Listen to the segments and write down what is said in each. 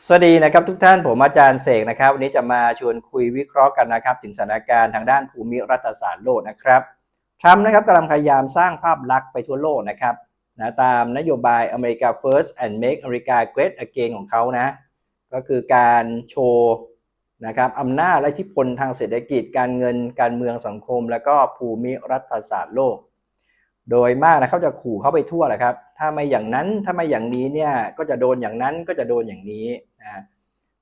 สวัสดีนะครับทุกท่านผมอาจารย์เสกนะครับ วันนี้จะมาชวนคุยวิเคราะห์กันนะครับ ถึงสถานการณ์ทางด้านภูมิรัฐศาสตร์โลกนะครับทรัมป์นะครับกำลังพยายามสร้างภาพลักษณ์ไปทั่วโลกนะครับนะตามนโยบายอเมริกา First and Make America Great Again ของเขานะ ก็คือการโชว์นะครับอำนาจและอิทธิพลทางเศรษฐกิจการเงินการเมืองสังคม แล้วก็ภูมิรัฐศาสตร์โลก โดยมากนะเขาจะขู่เข้าไปทั่วแหละครับ ถ้าไม่อย่างนั้นถ้าไม่อย่างนี้เนี่ยก็จะโดนอย่างนั้นก็จะโดนอย่างนี้นะ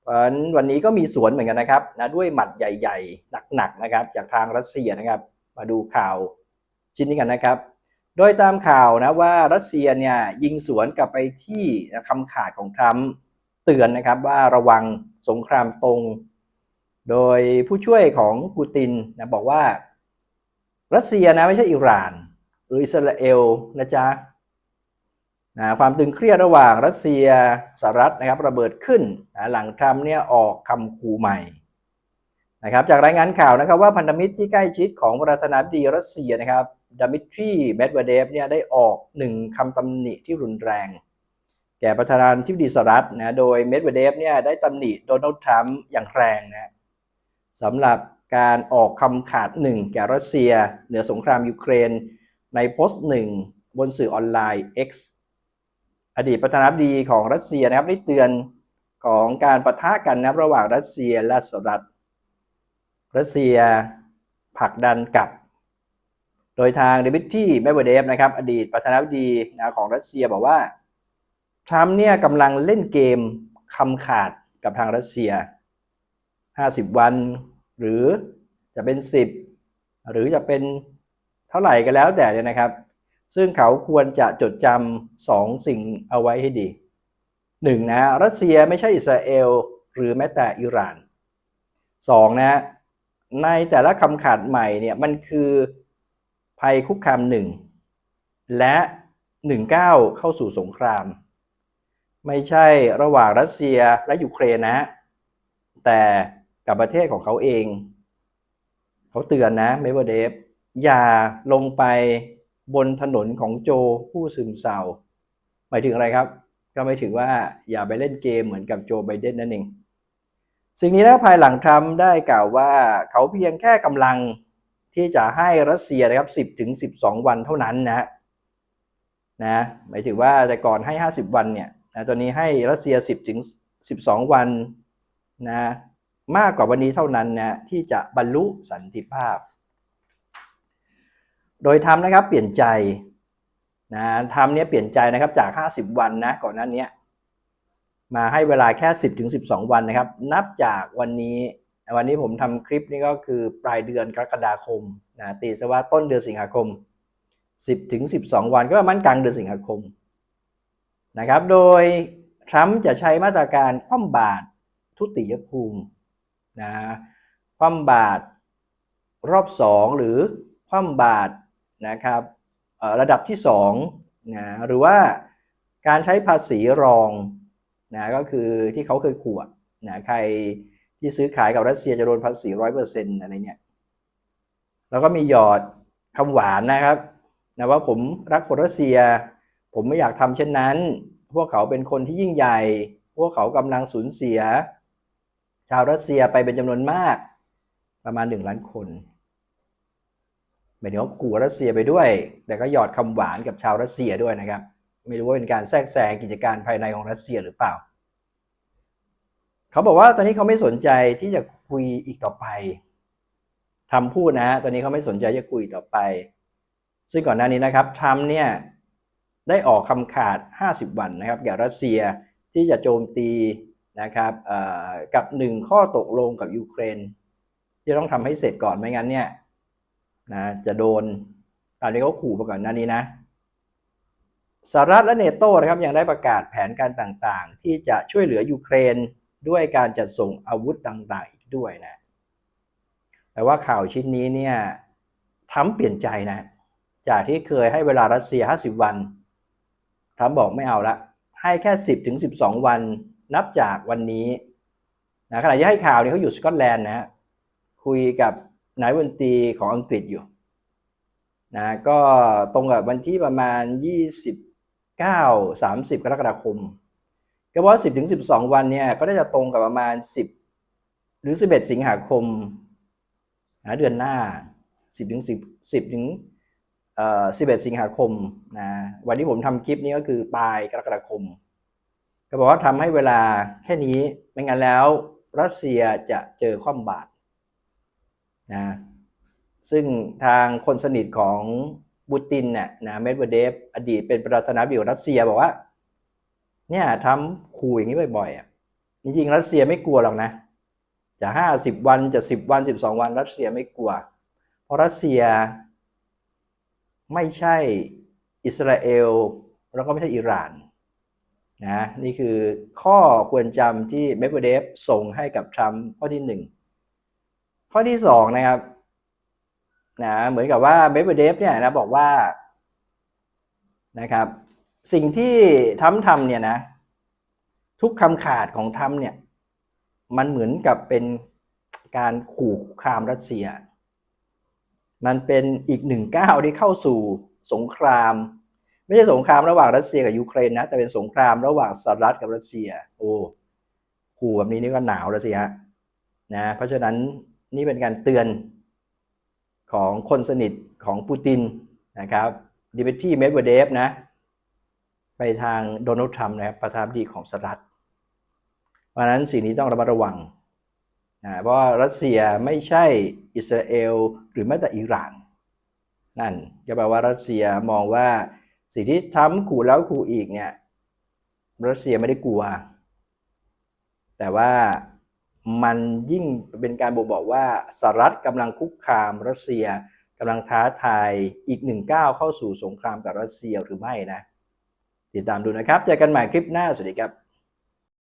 เพราะนั้นวันนี้ก็มีสวนเหมือนกันนะครับนะด้วยหมัดใหญ่ๆหนักๆนะครับ จากทางรัสเซียนะครับ มาดูข่าวชิ้นนี้กันนะครับ โดยตามข่าวนะว่ารัสเซียเนี่ยยิงสวนกลับไปที่คำขาดของทรัมป์เตือนนะครับว่าระวังสงครามตรง โดยผู้ช่วยของปูตินนะบอกว่า รัสเซียนะไม่ใช่อิหร่าน รืออิสราเอลนะจ๊ะนะความตึงเครียดระหว่างรัสเซียสหรัฐนะครับระเบิดขึ้นนะหลังทรัมป์เนี่ยออกคำขู่ใหม่นะครับจากรายงานข่าวนะครับว่าพันธมิตรที่ใกล้ชิดของประธานาธิบดีรัสเซียนะครับดามิทรีเมดเวเดฟเนี่ยได้ออกหนึ่งคำตำหนิที่รุนแรง แก่ประธานาธิบดีสหรัฐนะโดยเมดเวเดฟเนี่ยได้ตำหนิโดนัลด์ทรัมป์อย่างแรงนะสำหรับการออกคำขาดหนึ่งแก่รัสเซีย เหนือสงครามยูเครน ในโพสต์หนึ่งบนสื่อออนไลน์ X อดีตประธานาธิบดีของรัสเซียนะครับได้เตือนของการประทะกันนะระหว่างรัสเซียและสหรัฐรัสเซียผลักดันกลับ โดยทางเดมิทรีเมเวเดฟนะครับ อดีตประธานาธิบดีนะของรัสเซียบอกว่าทรัมป์เนี่ยกำลังเล่นเกมคำขาดกับทางรัสเซีย 50 วัน หรือจะเป็น 10 หรือจะเป็น เท่าไหร่ก็แล้วแต่เนี่ยนะครับ ซึ่งเขาควรจะจดจำสองสิ่งเอาไว้ให้ดีหนึ่งนะรัสเซียไม่ใช่อิสราเอล หรือแม้แต่อิหร่านสองนะในแต่ละคำขาดใหม่เนี่ยมันคือภัยคุกคามหนึ่งและหนึ่งก้าเข้าสู่สงคราม ไม่ใช่ระหว่างรัสเซียและยูเครนนะ แต่กับประเทศของเขาเอง เขาเตือนนะเมเบอร์เดฟ อย่าลงไปบนถนนของโจผู้ซึมเศร้า หมายถึงอะไรครับ ก็ไม่ถึงว่าอย่าไปเล่นเกมเหมือนกับโจไบเดนนั่นเอง สิ่งนี้แล้วภายหลังทรัมป์ได้กล่าวว่าเขาเพียงแค่กำลังที่จะให้รัสเซียนะครับ 10ถึง12 วันเท่านั้นนะนะหมายถึงว่าแต่ก่อนให้ 50 วันเนี่ยนะตอนนี้ให้รัสเซีย 10ถึง12 วันนะมากกว่าวันนี้เท่านั้นนะที่จะบรรลุสันติภาพ โดยทำนะครับเปลี่ยนใจนะทำเนี้ยเปลี่ยนใจนะครับจาก 50 วันนะก่อนหน้านี้มาให้เวลาแค่ 10ถึง12 วันนะครับ นับจากวันนี้ วันนี้ผมทำคลิปนี้ก็คือปลายเดือนกรกฎาคมนะตีซะว่าต้นเดือนสิงหาคม 10ถึง12 วันก็ประมาณกลางเดือนสิงหาคมนะครับ โดยทรัมป์จะใช้มาตรการคว่ำบาตรทุติยภูมินะคว่ำบาตรรอบ 2 หรือคว่ำบาตร นะครับระดับที่2นะหรือว่าการใช้ภาษีรองนะก็คือที่เขาเคยขวดนะใครที่ซื้อขายกับรัสเซียจะโดนภาษีร้อยเปอร์เซ็นต์อะไรเนี่ยแล้วก็มีหยอดคำหวานนะครับนะว่าผมรักคนรัสเซีย ผมไม่อยากทำเช่นนั้น พวกเขาเป็นคนที่ยิ่งใหญ่ พวกเขากำลังสูญเสีย ชาวรัสเซียไปเป็นจำนวนมาก ประมาณหนึ่งล้านคน หมายถึงว่าขู่รัสเซียไปด้วย แต่ก็หยอดคำหวานกับชาวรัสเซียด้วยนะครับ ไม่รู้ว่าเป็นการแทรกแซงกิจการภายในของรัสเซียหรือเปล่า เขาบอกว่าตอนนี้เขาไม่สนใจที่จะคุยอีกต่อไปทำพูดนะ ตอนนี้เขาไม่สนใจจะคุยต่อไป ซึ่งก่อนหน้านี้นะครับทรัมป์เนี่ยได้ออกคำขาด 50 วันนะครับแก่รัสเซียที่จะโจมตีนะครับกับหนึ่งข้อตกลงกับยูเครนที่ต้องทำให้เสร็จก่อนไม่งั้นเนี่ย นะจะโดนตอนนี้เขาขู่มาก่อนหน้านี้นะสหรัฐและเนโต้นะครับยังได้ประกาศแผนการต่างๆ ที่จะช่วยเหลือยูเครนด้วยการจัดส่งอาวุธต่างๆ อีกด้วยนะแต่ว่าข่าวชิ้นนี้เนี่ยทำเปลี่ยนใจนะ จากที่เคยให้เวลารัสเซีย 50 วันทรัมป์บอกไม่เอาละให้แค่ 10ถึง12 วันนับจากวันนี้นะขณะที่ให้ข่าวนี้เขาอยู่สกอตแลนด์นะคุยกับ นายวันตีของอังกฤษอยู่นะก็ตรงกับวันที่ประมาณ 29 30 กรกฎาคม ก็เพราะ10ถึง12 วันเนี่ยก็น่าจะตรงกับประมาณ 10 หรือ 11 สิงหาคมนะเดือนหน้า 10ถึง10 10ถึงเอ่อ11 สิงหาคมนะวันที่ผมทำคลิปนี้ก็คือปลายกรกฎาคม ก็บอกว่าทำให้เวลาแค่นี้ไม่งั้นแล้วรัสเซียจะเจอคว่ำบาตร นะซึ่งทางคนสนิทของบูตินเนี่ยนะเมดเวเดฟอดีตเป็นประธานาธิบดีของรัสเซียบอกว่าเนี่ยทำขู่อย่างนี้บ่อยๆอะจริงๆรัสเซียไม่กลัวหรอกนะ จะห้าสิบวันจะสิบวันสิบสองวัน รัสเซียไม่กลัว เพราะรัสเซียไม่ใช่อิสราเอลแล้วก็ไม่ใช่อิหร่านนะนี่คือข้อควรจำที่เมดเวเดฟส่งให้กับทรัมป์ข้อที่หนึ่ง ข้อที่สองนะครับนะเหมือนกับว่าเมดเวเดฟเนี่ยนะบอกว่านะครับ สิ่งที่ทำทำเนี่ยนะ ทุกคำขาดของทำเนี่ย มันเหมือนกับเป็นการขู่คามรัสเซีย มันเป็นอีกหนึ่งก้าวที่เข้าสู่สงคราม ไม่ใช่สงครามระหว่างรัสเซียกับยูเครนนะแต่เป็นสงครามระหว่างสหรัฐกับรัสเซีย โอ้ขู่แบบนี้นี่ก็หนาวแล้วสิฮะนะเพราะฉะนั้น นี่เป็นการเตือนของคนสนิทของปูตินนะครับดิเบตี้เมดเวเดฟนะ ไปทางโดนัลด์ทรัมป์นะครับประธานาธิบดีของสหรัฐเพราะนั้นสิ่งนี้ต้องระมัดระวังนะเพราะรัสเซียไม่ใช่อิสราเอลหรือแม้แต่อิหร่าน นั่นก็แปลว่ารัสเซียมองว่าสิ่งที่ทำขู่แล้วขู่อีกเนี่ยรัสเซียไม่ได้กลัว แต่ว่า มันยิ่งเป็นการบอกบอกว่าสหรัฐกำลังคุกคามรัสเซียกำลังท้าทายอีกหนึ่งก้าวเข้าสู่สงครามกับรัสเซียหรือไม่นะ ติดตามดูนะครับ เจอกันใหม่คลิปหน้า สวัสดีครับ